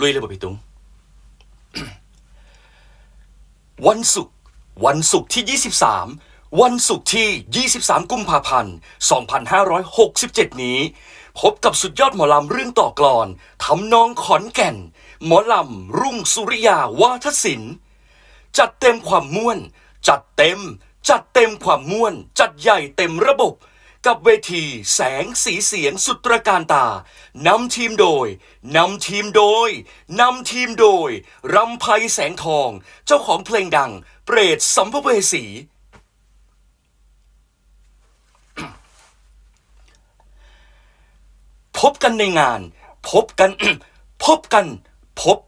ลุยเลยบ่พี่ตุง วันศุกร์วันศุกร์ที่ 23 วันศุกร์ที่ 23 กุมภาพันธ์ 2567 นี้ พบกับสุดยอดหมอลำเรื่องต่อกลอนทำนองขอนแก่น หมอลำรุ่งสุริยาวาทศิลป์จัดเต็มความม่วน จัดเต็ม จัดเต็มความม่วน จัดใหญ่เต็มระบบ กับเวทีแสงสีเสียงสุดตระการตานำทีมโดยนำทีมโดยนำทีมโดยรำไพแสงทอง เจ้าของเพลงดัง เปรตสัมภเวสี พบกันในงาน พบกัน พบกัน พบ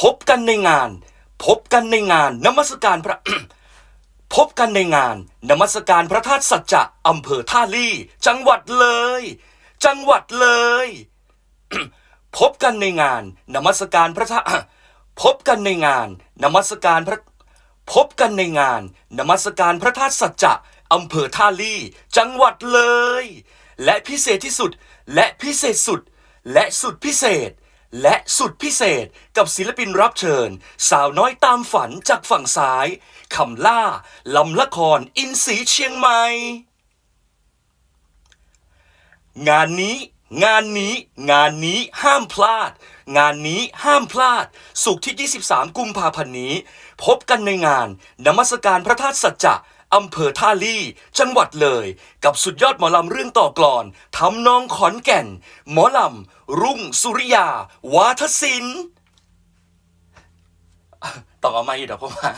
พบกันในงาน พบกันในงานนมัสการพระ พบกันในงานนมัสการพระธาตุสัจจะอำเภอท่าลี่ จังหวัดเลย จังหวัดเลย พบกันในงานนมัสการพระธาตุพบกันในงานนมัสการพระพบกันในงานนมัสการพระธาตุสัจจะอำเภอท่าลี่ จังหวัดเลย และพิเศษที่สุดและพิเศษสุด และสุดพิเศษ และสุดพิเศษกับศิลปินรับเชิญ สาวน้อยตามฝันจากฝั่งซ้ายคำล่าลำละครอินสีเชียงใหม่ งานนี้ งานนี้ งานนี้ห้ามพลาด งานนี้ห้ามพลาด สุขที่ 23 กุมภาพันธ์นี้ พบกันในงานนมัสการพระธาตุสัจจะ อำเภอท่าลี่ จังหวัดเลย กับสุดยอดหมอลำเรื่องต่อกลอนทำนองขอนแก่น หมอลำ รุ่งสุริยา วาทศิลป์ต้องเอามาอีกเดี๋ยวผมมา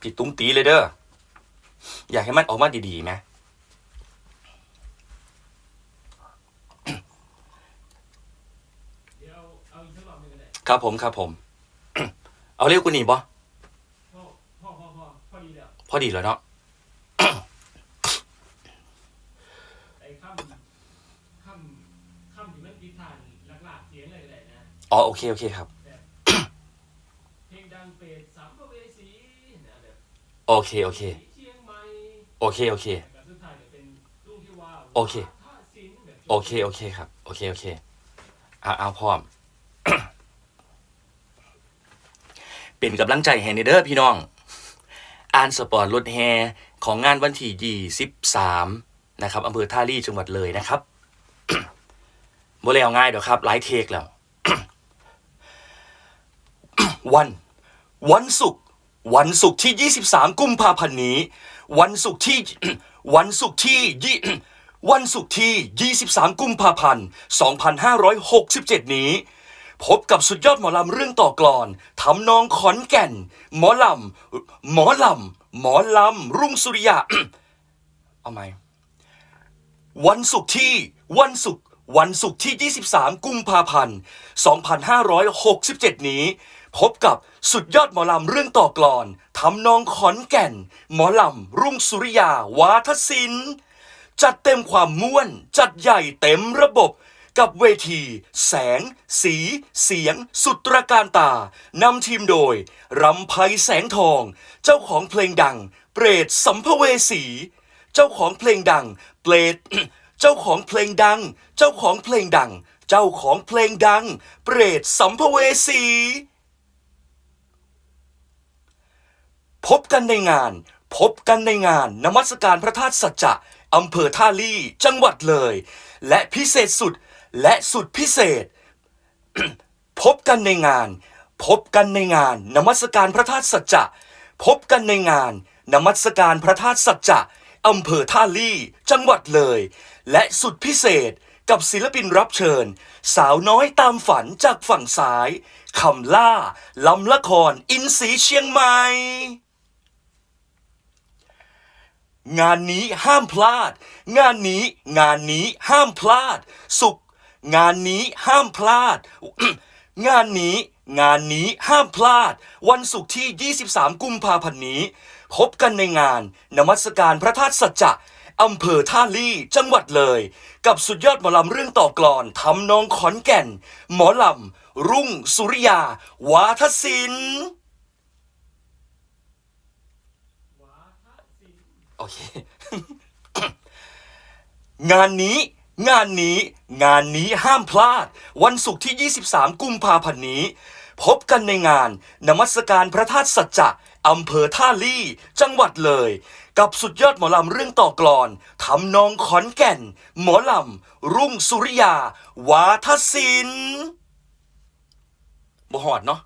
ผิดตุ้งตีเลยเด้ออยากให้มันออกมาดีๆไหมเดี๋ยวเอาอีกสักรอบหนึงก็ได้ครับผม ครับผม เอาเร็วกว่านี้บ่พ่อพ่อพ่อพ่อพอดีแล้วพอดีแล้วเนาะไอ้คำคำคำที่มันติดทานหลักๆเสียงเลยก็ได้นะอ๋อโอเคโอเคครับเพลงดังเปรตสัมภเวสีนะแบบโอเคโอเคเชียงใหม่โอเคโอเคกับสุดท้ายเนี่ยเป็นลุงที่ว่าโอเคท่าศิลป์แบบโอเค โอเคครับโอเค โอเคอะเอาพร้อม เป็นกำลังใจให้ในเด้อพี่น้อง อ่านสปอร์ตรถแฮของงานวันที่ยี่สิบสามนะครับอำเภอท่าลี่จังหวัดเลยนะครับบ่แล้วง่ายเดี๋ยวครับหลายเทคแล้ว วัน วันศุกร์วันศุกร์ที่ 23 กุมภาพันธ์นี้ วันศุกร์ที่วันศุกร์ที่ยี่วันศุกร์ที่ 23 กุมภาพันธ์ 2567 นี้ พบกับสุดยอดหมอลำเรื่องต่อกลอนทำนองขอนแก่น หมอลำ หมอลำ หมอลำ รุ่งสุริยา เอาไหมวันศุกร์ที่วันศุกร์วันศุกร์ที่ 23 กุมภาพันธ์ 2567 นี้ พบกับสุดยอดหมอลำเรื่องต่อกลอนทำนองขอนแก่น หมอลำ รุ่งสุริยาวาทศิลป์จัดเต็มความม่วน จัดใหญ่เต็มระบบ กับเวที แสง สี เสียง สุดตระการตานำทีมโดยรำไพแสงทอง เจ้าของเพลงดัง เปรตสัมภเวสี เจ้าของเพลงดัง เปรตเจ้าของเพลงดัง เจ้าของเพลงดัง เจ้าของเพลงดัง เปรตสัมภเวสีพบกันในงาน พบกันในงานนมัสการพระธาตุสัจจะอำเภอท่าลี่ จังหวัดเลย และพิเศษสุด และสุดพิเศษ พบกันในงาน พบกันในงานนมัสการพระธาตุสัจจะพบกันในงานนมัสการพระธาตุสัจจะอำเภอท่าลี่จังหวัดเลย และสุดพิเศษกับศิลปินรับเชิญ สาวน้อยตามฝันจากฝั่งซ้ายคำล่าลำละครอินสีเชียงใหม่ งานนี้ห้ามพลาด งานนี้งานนี้ห้ามพลาด สุข งานนี้ห้ามพลาด งานนี้งานนี้ห้ามพลาด วันศุกร์ที่ 23 กุมภาพันธ์นี้ พบกันในงานนมัสการพระธาตุสัจจะอำเภอท่าลี่จังหวัดเลย กับสุดยอดหมอลำเรื่องต่อกลอนทำนองขอนแก่น หมอลำ รุ่งสุริยา วาทศิลป์โอเค งานนี้ งานนี้งานนี้ห้ามพลาด วันศุกร์ที่ 23 กุมภาพันธ์นี้ พบกันในงานนมัสการพระธาตุสัจจะอำเภอท่าลี่ จังหวัดเลย กับสุดยอดหมอลำเรื่องต่อกลอนทำนองขอนแก่น หมอลำ รุ่งสุริยา วาทศิลป์บ่หอดเนาะ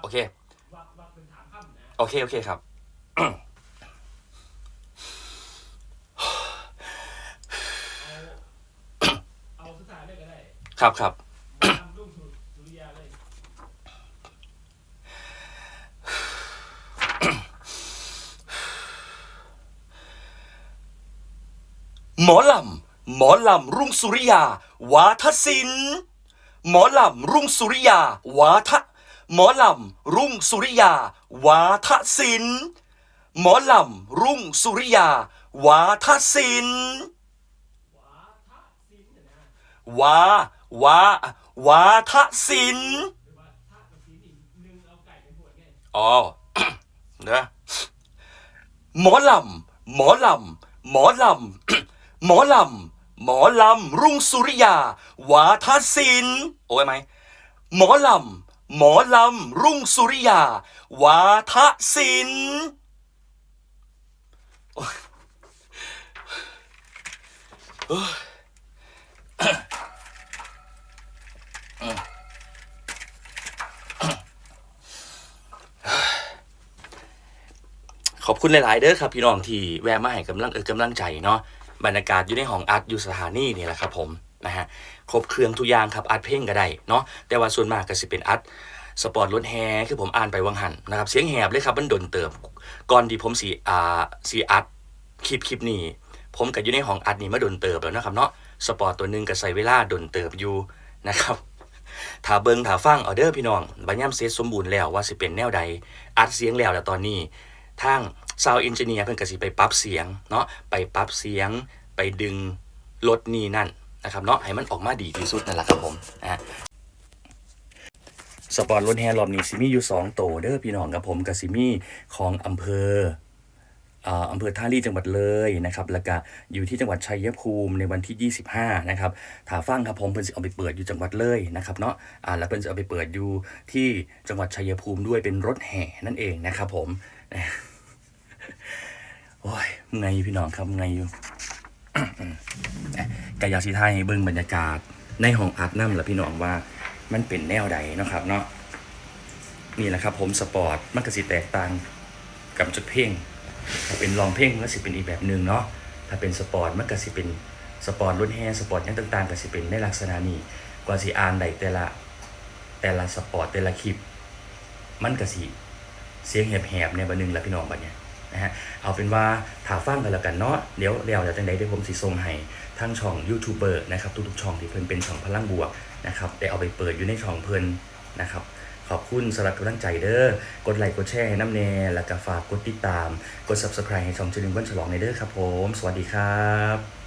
โอเคว่าว่าเป็นถามคำนะโอเค โอเคครับ เอาเอาสถานได้ก็ได้ ครับครับทำรุ่งสุสุริยาเลยหมอลำ หมอลำ รุ่งสุริยา วาทศิลป์หมอลำ รุ่งสุริยา วาทะหมอลำ รุ่งสุริยา วาทศิลป์หมอลำ รุ่งสุริยา วาทศิลป์วาทะซิงค์นะ วา วาทศิลป์หรือว่าทะกับซิงค์อีกหนึ่งเอาไก่เป็นบวชไงอ๋อนะหมอลำ หมอลำ หมอลำ หมอลำ หมอลำ รุ่งสุริยา วาทศิลป์โอ้ยไหม หมอลำ หมอลำ รุ่งสุริยา วาทศิลป์โอ้ย ขอบคุณหลาย ๆ เด้อครับ พี่น้องที่แวะมาให้กำลังเออกำลังใจเนาะบรรยากาศอยู่ในห้องอัดอยู่สถานีนี่แหละครับผมนะฮะครบเครื่องทุกอย่างครับอัดเพลงก็ได้เนาะแต่ว่าส่วนมากก็สิเป็นอัดสปอร์ตรถแฮคือผมอ่านไปวังหันนะครับเสียงแหบเลยครับมันดนเติบก่อนที่ผมสีอ่าสีอัดคลิปคลิปนี้ ผมก็อยู่ในห้องอัดนี่มาดนเติบแล้วนะครับเนาะสปอร์ตตัวหนึ่งก็ใส่เวลาดนเติบอยู่นะครับ ถ้าเบิงถ้าฟังเอาเด้อพี่น้องบัญญัมเซตสมบูรณ์แล้วว่าสิเป็นแนวใดอัดเสียงแล้วแล้วตอนนี้ทางซาวอินเจเนียร์เพิ่นก็สิไปปรับเสียงเนาะไปปรับเสียงไปดึงลดนี่นั่นนะครับเนาะให้มันออกมาดีที่สุดนั่นแหละครับผมนะฮะสปอร์ตรถแฮรอบนี้สิมีอยู่2โตเด้อพี่น้องกับผมกับสิมีของอำเภอ อ่าอำเภอท่าลี่จังหวัดเลยนะครับแล้วก็อยู่ที่จังหวัดชัยภูมิในวันที่ 25นะครับถาฟังครับผมเพิ่นสิเอาไปเปิดอยู่จังหวัดเลยนะครับเนาะอ่าแล้วเพิ่นจะเอาไปเปิดอยู่ที่จังหวัดชัยภูมิด้วยเป็นรถแห่นั่นเองนะครับผมโอ้ยไงพี่น้องครับไงอยู่กายาสีไทยให้เบิ่งบรรยากาศในห้องอัดน้ำละพี่น้องว่ามันเป็นแนวใดนะครับเนาะนี่แหละครับผมสปอร์ตมันก็สิแตกต่างกับจุดเพลง ถ้าเป็นลองเพลงมันก็สิเป็นอีกแบบหนึ่งเนาะถ้าเป็นสปอร์ตมันก็สิเป็นสปอร์ตรุ่นแฮสปอร์ตยังต่างๆก็สิเป็นในลักษณะนี้กว่าสิอ่านได้แต่ละแต่ละสปอร์ตแต่ละคลิป มันก็สิเสียงแหบๆในบันนึงละพี่น้องบัดเนี้ยนะฮะเอาเป็นว่าถาฟังกันแล้วกันเนาะเดี๋ยวเดี๋ยวจะจังใดเดี๋ยวผมสิส่งให้ทางช่องยูทูบเบอร์นะครับทุกๆช่องที่เพิ่นเป็นช่องพลังบวกนะครับได้เอาไปเปิดอยู่ในช่องเพิ่นนะครับ ขอบคุณสำหรับกำลังใจเด้อ กดไลค์กดแชร์ให้น้ำแน่ แล้วก็ฝากกดติดตาม กด subscribe ให้ช่องเจรินวันฉลองในเด้อครับผม สวัสดีครับ